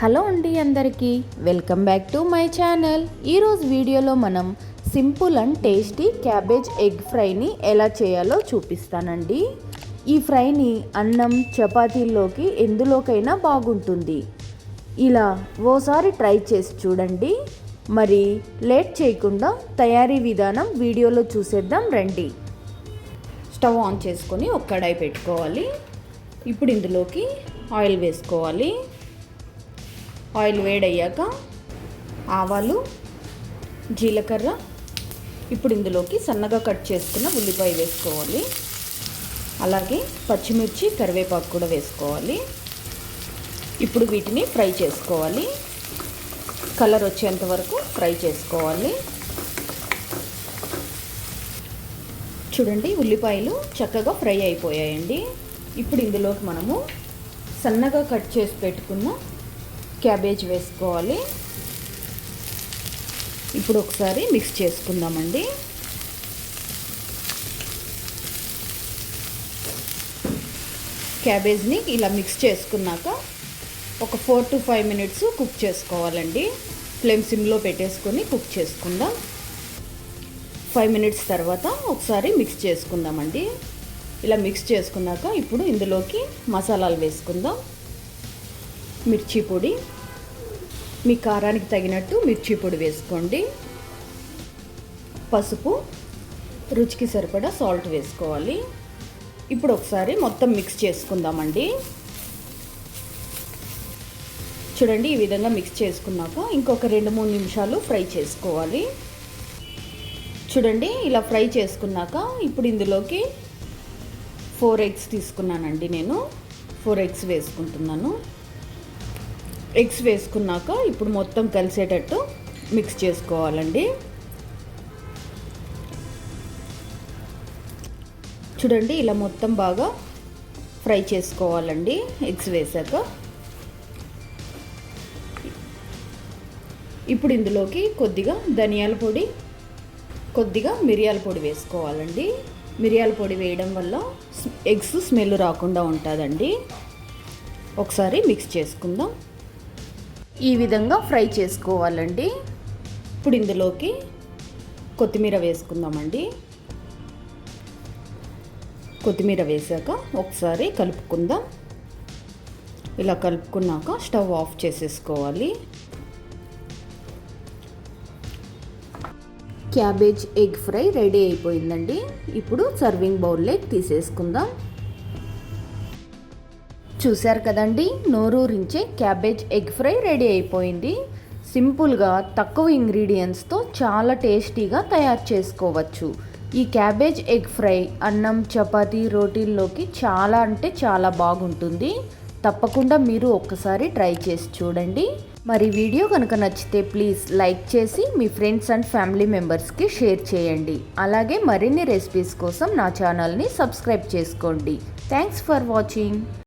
Hello అండి అందరికీ welcome back to my channel. ఈరోజు వీడియోలో మనం simple and tasty cabbage egg ఫ్రైని ఎలా చేయాలో చూపిస్తానండి. ఈ ఫ్రైని అన్నం చపాతీల్లోకి ఎందులోకైనా బాగుంటుంది. ఇలా ఓసారి ట్రై చేసి చూడండి. మరి లేట్ చేయకుండా తయారీ విధానం వీడియోలో చూసేద్దాం రండి. స్టవ్ ఆన్ చేసుకొని ఒక కడాయి పెట్టుకోవాలి. ఇప్పుడు ఇందులోకి ఆయిల్ వేసుకోవాలి. ఆయిల్ వేడయ్యాక ఆవాలు జీలకర్ర ఇప్పుడు ఇందులోకి సన్నగా కట్ చేసుకున్న ఉల్లిపాయ వేసుకోవాలి. అలాగే పచ్చిమిర్చి కరివేపాకు కూడా వేసుకోవాలి. ఇప్పుడు వీటిని ఫ్రై చేసుకోవాలి. కలర్ వచ్చేంత వరకు ఫ్రై చేసుకోవాలి. చూడండి ఉల్లిపాయలు చక్కగా ఫ్రై అయిపోయాయండి. ఇప్పుడు ఇందులోకి మనము సన్నగా కట్ చేసి పెట్టుకున్న క్యాబేజ్ వేసుకోవాలి. ఇప్పుడు ఒకసారి మిక్స్ చేసుకుందామండి. క్యాబేజ్ని ఇలా మిక్స్ చేసుకున్నాక ఒక four to five minutes cook చేసుకోవాలండి. ఫ్లేమ్ సిమ్లో పెట్టేసుకొని కుక్ చేసుకుందాం. ఫైవ్ మినిట్స్ తర్వాత ఒకసారి మిక్స్ చేసుకుందామండి. ఇలా మిక్స్ చేసుకున్నాక ఇప్పుడు ఇందులోకి మసాలాలు వేసుకుందాం. మిర్చి పొడి మీ కారానికి తగినట్టు మిర్చి పొడి వేసుకోండి. పసుపు రుచికి సరిపడా సాల్ట్ వేసుకోవాలి. ఇప్పుడు ఒకసారి మొత్తం మిక్స్ చేసుకుందామండి. చూడండి ఈ విధంగా మిక్స్ చేసుకున్నాక ఇంకొక రెండు మూడు నిమిషాలు ఫ్రై చేసుకోవాలి. చూడండి ఇలా ఫ్రై చేసుకున్నాక ఇప్పుడు ఇందులోకి ఫోర్ ఎగ్స్ తీసుకున్నానండి నేను. ఫోర్ ఎగ్స్ వేసుకుంటున్నాను. ఎగ్స్ వేసుకున్నాక ఇప్పుడు మొత్తం కలిసేటట్టు మిక్స్ చేసుకోవాలండి. చూడండి ఇలా మొత్తం బాగా ఫ్రై చేసుకోవాలండి ఎగ్స్ వేసాక. ఇప్పుడు ఇందులోకి కొద్దిగా ధనియాల పొడి కొద్దిగా మిరియాల పొడి వేసుకోవాలండి. మిరియాల పొడి వేయడం వల్ల ఎగ్స్ స్మెల్ రాకుండా ఉంటుందండి. ఒకసారి మిక్స్ చేసుకుందాం. ఈ విధంగా ఫ్రై చేసుకోవాలండి. ఇప్పుడు ఇందులోకి కొత్తిమీర వేసుకుందామండి. కొత్తిమీర వేసాక ఒకసారి కలుపుకుందాం. ఇలా కలుపుకున్నాక స్టవ్ ఆఫ్ చేసేసుకోవాలి. క్యాబేజ్ ఎగ్ ఫ్రై రెడీ అయిపోయిందండి. ఇప్పుడు సర్వింగ్ బౌల్లోకి తీసేసుకుందాం. చూశారు కదండి నోరూరించే క్యాబేజ్ ఎగ్ ఫ్రై రెడీ అయిపోయింది. సింపుల్గా తక్కువ ఇంగ్రీడియంట్స్తో చాలా టేస్టీగా తయారు చేసుకోవచ్చు. ఈ క్యాబేజ్ ఎగ్ ఫ్రై అన్నం చపాతీ రోటీల్లోకి చాలా అంటే చాలా బాగుంటుంది. తప్పకుండా మీరు ఒక్కసారి ట్రై చేసి చూడండి. మరి వీడియో కనుక నచ్చితే ప్లీజ్ లైక్ చేసి మీ ఫ్రెండ్స్ అండ్ ఫ్యామిలీ మెంబర్స్కి షేర్ చేయండి. అలాగే మరిన్ని రెసిపీస్ కోసం నా ఛానల్ని సబ్స్క్రైబ్ చేసుకోండి. Thanks for watching.